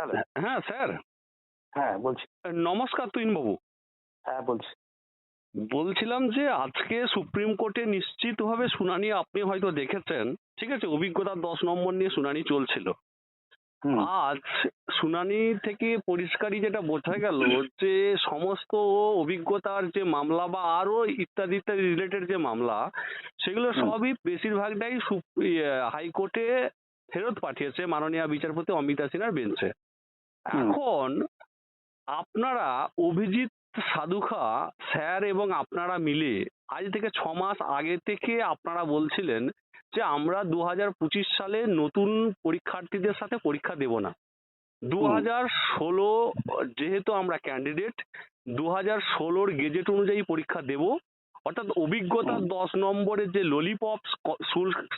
Hello হ্যাঁ sir. হ্যাঁ বলছি। নমস্কার তুহিনবাবু হ্যাঁ বলছি। বলছিলাম যে আজকে সুপ্রিম কোর্টে নিশ্চিতভাবে শুনানি আপনি হয়তো দেখেছেন। ঠিক আছে? অভিজ্ঞতা দশ নম্বর নিয়ে শুনানি চলছিল। আজ শুনানি থেকে পরিষ্কারই যেটা বোঝা গেল যে সমস্ত অভিজ্ঞতার যে মামলা বা আরও ইত্যাদি ইত্যাদি রিলেটেড যে মামলা সেগুলো সবই বেশিরভাগটাই ইয়ে, হাইকোর্টে ফেরত পাঠিয়েছে মাননীয় বিচারপতি অমিতা সিনহার বেঞ্চে। এখন আপনারা অভিজিৎ সাধুখা স্যার এবং আপনারা মিলে আজ থেকে ছ মাস আগে থেকে আপনারা বলছিলেন যে আমরা দু হাজার পঁচিশ সালে নতুন পরীক্ষার্থীদের সাথে পরীক্ষা দেব না। দু হাজার ষোলো যেহেতু আমরা ক্যান্ডিডেট দু হাজার ষোলোর গেজেট অনুযায়ী পরীক্ষা দেব। অর্থাৎ অভিজ্ঞতা দশ নম্বরের যে ললিপপ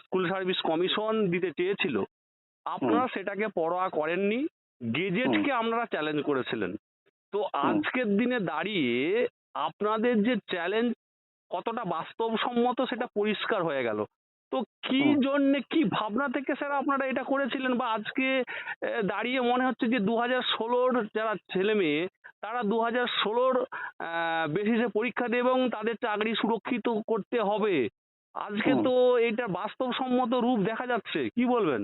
স্কুল সার্ভিস কমিশন দিতে চেয়েছিল আপনারা সেটাকে পরোয়া করেননি। গেজেটকে আপনারা চ্যালেঞ্জ করেছিলেন। তো আজকের দিনে দাঁড়িয়ে আপনাদের যে চ্যালেঞ্জ কতটা বাস্তবসম্মত সেটা পরিষ্কার হয়ে গেল। তো কি। জন্যে কি ভাবনা থেকে স্যার আপনারা এটা করেছিলেন? বা আজকে দাঁড়িয়ে মনে হচ্ছে যে দু হাজার ষোলোর যারা ছেলে মেয়ে তারা দু হাজার ষোলোর বেসিসে পরীক্ষা দেবে এবং তাদের চাকরি সুরক্ষিত করতে হবে। আজকে তো এটা বাস্তবসম্মত রূপ দেখা যাচ্ছে। কি বলবেন?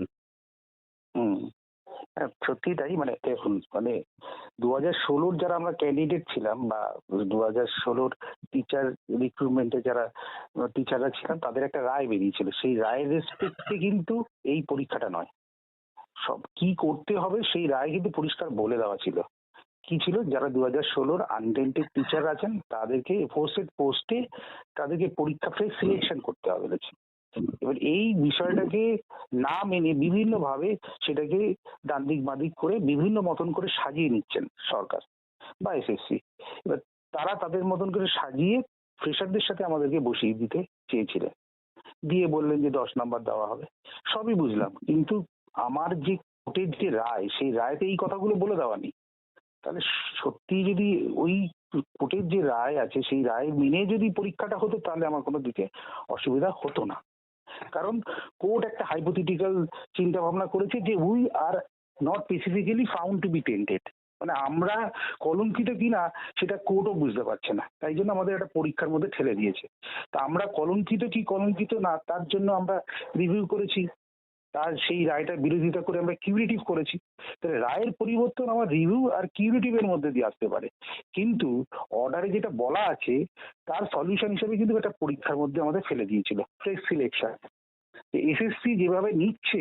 হুম হ্যাঁ মানে দেখুন মানে দু হাজার ষোলোর যারা আমরা ক্যান্ডিডেট ছিলাম বা দু হাজার ষোলোর টিচার রিক্রুটমেন্টে যারা টিচাররা ছিলাম, তাদের একটা রায় বেরিয়েছিল। সেই রায়ের রেসপেক্টে কিন্তু এই পরীক্ষাটা নয়। সব, কি করতে হবে সেই রায় কিন্তু পরিষ্কার বলে দেওয়া ছিল। কি ছিল? যারা দু হাজার ষোলোর আনটেন্টেড টিচার আছেন, তাদেরকে পোস্টে তাদেরকে পরীক্ষা ফের সিলেকশন করতে হবে। বলেছে এবার এই বিষয়টাকে না মেনে বিভিন্ন ভাবে সেটাকে ডান দিক বাদিক করে বিভিন্ন মতন করে সাজিয়ে নিচ্ছেন সরকার বা এসএসসি। এবার তারা তাদের মতন করে সাজিয়ে ফ্রেশারদের সাথে আমাদেরকে বসিয়ে দিতে চেয়েছিলেন। দিয়ে বললেন যে দশ নাম্বার দেওয়া হবে। সবই বুঝলাম। কিন্তু আমার যে কোর্টের যে রায়, সেই রায়তে এই কথাগুলো বলে দেওয়া নেই। তাহলে সত্যি যদি ওই কোর্টের যে রায় আছে, সেই রায় মেনে যদি পরীক্ষাটা হতো, তাহলে আমার কোনো দিকে অসুবিধা হতো না। কারণ কোর্ট একটা হাইপোথিটিক্যাল চিন্তা ভাবনা করেছে যে we are not specifically found to be tainted মানে আমরা কলঙ্কিত কিনা সেটা কোর্টও বুঝতে পারছে না। তাই জন্য আমাদের একটা পরীক্ষার মধ্যে ঠেলে দিয়েছে। তা আমরা কলঙ্কিত কি কলঙ্কিত না, তার জন্য আমরা রিভিউ করেছি। তার সেই রায়টার বিরোধিতা করে আমরা কিউরিটিভ করেছি। তাহলে রায়ের পরিবর্তন আমার রিভিউ আর কিউরিটিভের মধ্যে দিয়ে আসতে পারে। কিন্তু অর্ডারে যেটা বলা আছে, তার সলিউশন হিসেবে কিন্তু একটা পরীক্ষার মধ্যে আমাদের ফেলে দিয়েছিল ফ্রেশ সিলেকশন এসএসসি যেভাবে নিচ্ছে,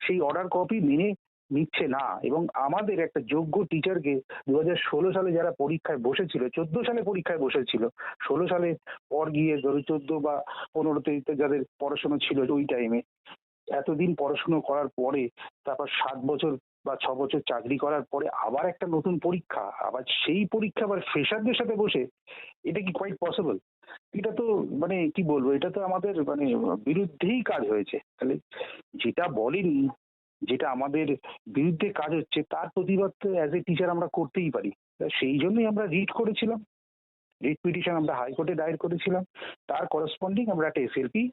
সেই অর্ডার কপি মেনে নিচ্ছে না। এবং আমাদের একটা যোগ্য টিচারকে দু ষোলো সালে যারা পরীক্ষায় বসেছিল, চোদ্দ সালে পরীক্ষায় বসেছিল, ষোলো সালে পর গিয়ে ধরো চোদ্দ বা পনেরোতে যাদের পড়াশোনা ছিল ওই টাইমে এতদিন পড়াশুনো করার পরে, তারপর সাত বছর বা ছ বছর চাকরি করার পরে আবার একটা নতুন পরীক্ষা, আবার সেই পরীক্ষা আবার ফ্রেশারদের সাথে বসে, এটা কি কোয়াইট পসিবল এটা তো মানে কি বলব, এটা তো আমাদের মানে বিরুদ্ধেই কাজ হয়েছে। তাহলে যেটা বলেনি, যেটা আমাদের বিরুদ্ধে কাজ হচ্ছে, তার প্রতিবাদ তো অ্যাজ এ টিচার আমরা করতেই পারি। সেই জন্যই আমরা রিট করেছিলাম। রিট পিটিশন আমরা হাইকোর্টে দায়ের করেছিলাম। তার করেসপন্ডিং আমরা একটা এসএলপি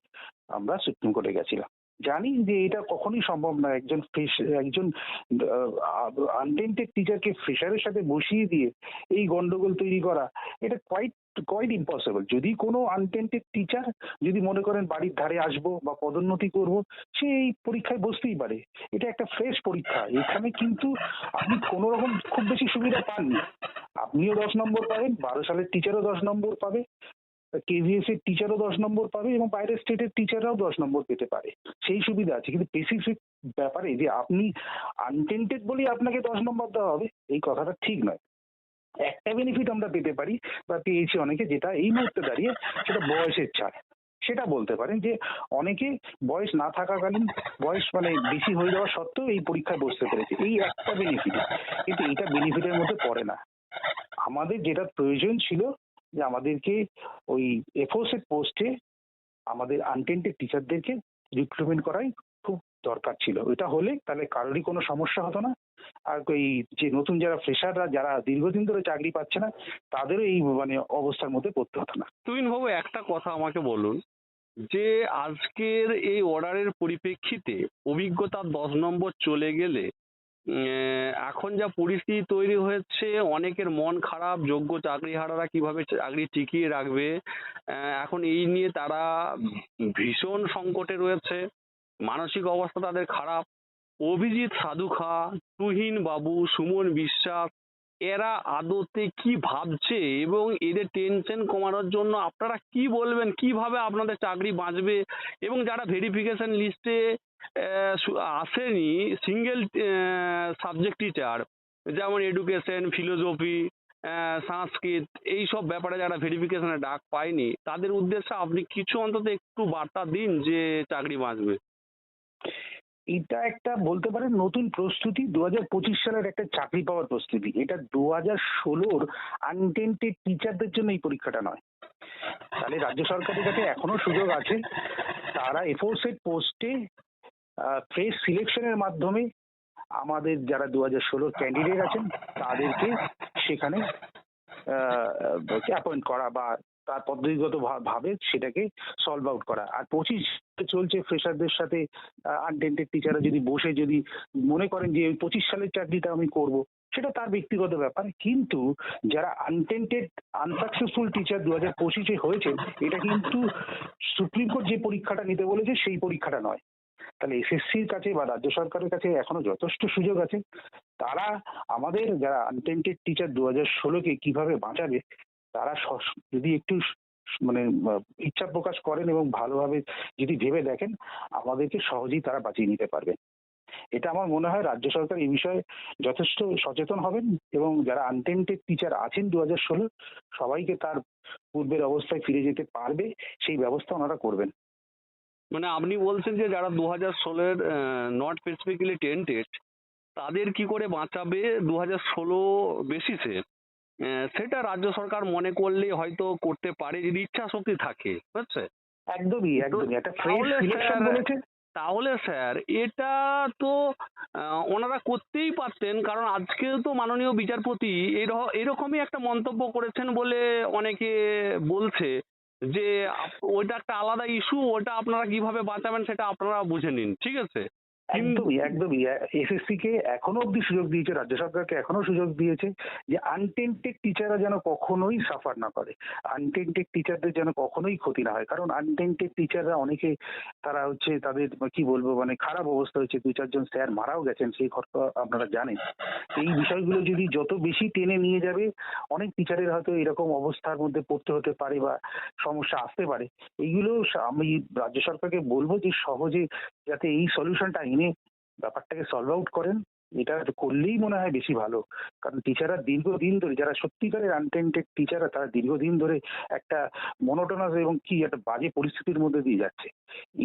আমরা সুপ্রিম কোর্টে গেছিলাম। জানি যে এটা কখনোই সম্ভব না। একজন একজন আনটেন্টেড টিচারকে ফ্রেশারের সাথে বসিয়ে দিয়ে এই গন্ডগোল তৈরি করা, এটা কোয়াইট কোয়াইট ইম্পসিবল যদি কোনো আনটেন্টেড টিচার যদি মনে করেন বাড়ির ধারে আসব বা পদোন্নতি করব, সে এই পরীক্ষায় বসতেই পারে। এটা একটা ফ্রেশ পরীক্ষা। এখানে কিন্তু আপনি কোনো রকম খুব বেশি সুবিধা পাননি। আপনিও দশ নম্বর পাবেন, বারো সালের টিচারও দশ নম্বর পাবে। কেভিএস এর টিচারও দশ নম্বর পাবে এবং বাইরের স্টেটের টিচাররাও দশ নম্বর পেতে পারে। সেই সুবিধা আছে। কিন্তু স্পেসিফিক ব্যাপারে যে আপনি আনটেন্টেড বলেই আপনাকে দশ নম্বর দেওয়া হবে, এই কথাটা ঠিক নয়। একটা বেনিফিট আমরা পেতে পারি বা পেয়েছি অনেকে যেটা এই মুহূর্তে দাঁড়িয়ে সেটা বয়সের ছাড়। সেটা বলতে পারেন যে অনেকে বয়স না থাকাকালীন বয়স মানে বেশি হয়ে যাওয়া সত্ত্বেও এই পরীক্ষায় বসতে পেরেছে। এই একটা বেনিফিট কিন্তু এটা বেনিফিটের মধ্যে পড়ে না। আমাদের যেটা প্রয়োজন ছিল যে আমাদেরকে ওই এফোসেট পোস্টে আমাদের আনটেন্টেড টিচারদেরকে রিক্রুটমেন্ট করাই খুব দরকার ছিল। এটা হলে তাহলে কারোরই কোনো সমস্যা হতো না। আর ওই যে নতুন যারা ফ্রেশাররা যারা দীর্ঘদিন ধরে চাকরি পাচ্ছে না, তাদেরও এই মানে অবস্থার মধ্যে পড়তে হতো না। তুহিন বাবু, একটা কথা আমাকে বলুন। যে আজকের এই অর্ডারের পরিপ্রেক্ষিতে অভিজ্ঞতা দশ নম্বর চলে গেলে এখন যা পরিস্থিতি তৈরি হয়েছে, অনেকের মন খারাপ, যোগ্য চাকরিহারারা কীভাবে চাকরি টিকিয়ে রাখবে এখন এই নিয়ে তারা ভীষণ সংকটে রয়েছে, মানসিক অবস্থা তাদের খারাপ। অভিজিৎ সাধু খাঁ তুহিন বাবু, সুমন বিশ্বাস এরা আদতে কি ভাবছে এবং এদের টেনশন কমানোর জন্য আপনারা কি বলবেন? কীভাবে আপনাদের চাকরি বাঁচবে? এবং যারা ভেরিফিকেশন লিস্টে আসেনি সিঙ্গেল সাবজেক্ট টিচার যেমন এডুকেশন ফিলোসফি সংস্কৃত এই সব ব্যাপারে যারা ভেরিফিকেশনে ডাক পায়নি, তাদের উদ্দেশ্যে আপনি কিছু অন্তত একটু বার্তা দিন যে চাকরি বাঁচবে। এটা একটা বলতে পারেন নতুন প্রস্তুতি দু হাজার পঁচিশ সালের একটা চাকরি পাওয়ার প্রস্তুতি। এটা দু হাজার ষোলোর আনটেন্টেড টিচারদের জন্য এই পরীক্ষাটা নয়। তাহলে রাজ্য সরকারের কাছে এখনও সুযোগ আছে। তারা এফোর্সেড পোস্টে ফ্রেশ সিলেকশনের মাধ্যমে আমাদের যারা দু হাজার ষোলোর ক্যান্ডিডেট আছেন, তাদেরকে সেখানে অ্যাপয়েন্ট করা বা তার পদ্ধতিগত ভাবে সেটাকে সলভ আউট করা। আর পঁচিশ চলছে ফ্রেশারদের সাথে আনটেন্টেড টিচাররা যদি বসে যদি মনে করেন যে ওই পঁচিশ সালের চাকরিটা আমি করব, সেটা তার ব্যক্তিগত ব্যাপার। কিন্তু যারা আনটেন্টেড আনসাকসেসফুল টিচার দু হাজার পঁচিশে হয়েছে, এটা কিন্তু সুপ্রিম কোর্ট যে পরীক্ষাটা নিতে বলেছে, সেই পরীক্ষাটা নয়। তাহলে এসএসসির কাছে বা রাজ্য সরকারের কাছে এখনও যথেষ্ট সুযোগ আছে। তারা আমাদের যারা আনটেন্টেড টিচার দু হাজার ষোলোকে কীভাবে বাঁচাবে তারা যদি একটু মানে ইচ্ছা প্রকাশ করেন এবং ভালোভাবে যদি ভেবে দেখেন, আমাদেরকে সহজেই তারা বাঁচিয়ে নিতে পারবেন এটা আমার মনে হয় রাজ্য সরকার এই বিষয়ে যথেষ্ট সচেতন হবেন এবং যারা আনটেন্টেড টিচার আছেন দু হাজার ষোলো, সবাইকে তার পূর্বের অবস্থায় ফিরে যেতে পারবে, সেই ব্যবস্থা ওনারা করবেন। মানে আপনি বলছেন যে যারা দু হাজার ষোলোর নট স্পেসিফিক্যালি টেন্টেড তাদের কি করে বাঁচাবে দু হাজার ষোলো বেসিসে সেটা রাজ্য সরকার মনে করলে হয়তো করতে পারে যদি ইচ্ছা শক্তি থাকে বুঝছে? একদমই একদমই একটা ফ্রেশ তাহলে স্যার- বলেছে। তাহলে স্যার এটা তো ওনারা করতেই পারতেন কারণ আজকেও তো মাননীয় বিচারপতি এরকমই একটা মন্তব্য করেছেন বলে অনেকে বলছে যে ওইটা একটা আলাদা ইস্যু ওটা আপনারা কীভাবে বাঁচাবেন সেটা আপনারা বুঝে নিন ঠিক আছে? একদমই একদমই। এসএসসি কে এখনও অব্দি সুযোগ দিয়েছে রাজ্য সরকারকে এখনও সুযোগ দিয়েছে যে আনটেন্টেড টিচাররা যেন কখনোই সাফার না করে। আনটেন্টেড টিচারদের যেন কখনোই ক্ষতি না হয়। কারণ আনটেন্টেড টিচাররা অনেকে তারা হচ্ছে তাদের কি বলব মানে খারাপ অবস্থা হয়েছে। দু চারজন স্যার মারাও গেছেন সেই ঘটনা আপনারা জানেন। এই বিষয়গুলো যদি যত বেশি টেনে নিয়ে যাবে অনেক টিচারের হয়তো এরকম অবস্থার মধ্যে পড়তে হতে পারে বা সমস্যা আসতে পারে। এইগুলো আমি রাজ্য সরকারকে বলব যে সহজে যাতে এই সলিউশনটা এনে ব্যাপারটাকে সলভ আউট করেন। এটা করলেই মনে হয় বেশি ভালো। কারণ টিচাররা দীর্ঘদিন ধরে যারা সত্যিকারের আনটেন্টেড টিচাররা তারা দীর্ঘদিন ধরে একটা মনোটোনাস এবং কি একটা বাজে পরিস্থিতির মধ্যে দিয়ে যাচ্ছে।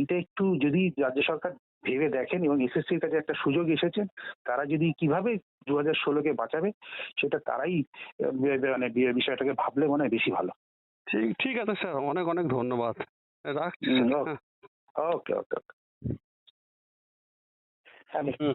এটা একটু যদি রাজ্য সরকার ভেবে দেখেন এবং এসএসসির কাছে একটা সুযোগ এসেছে তারা যদি কীভাবে দু হাজার ষোলোকে বাঁচাবে সেটা তারাই মানে বিষয়টাকে ভাবলে মনে হয় বেশি ভালো। ঠিক ঠিক আছে স্যার। অনেক অনেক ধন্যবাদ। রাখছি ওকে। ওকে ওকে। ওকে হ্যাঁ হুম।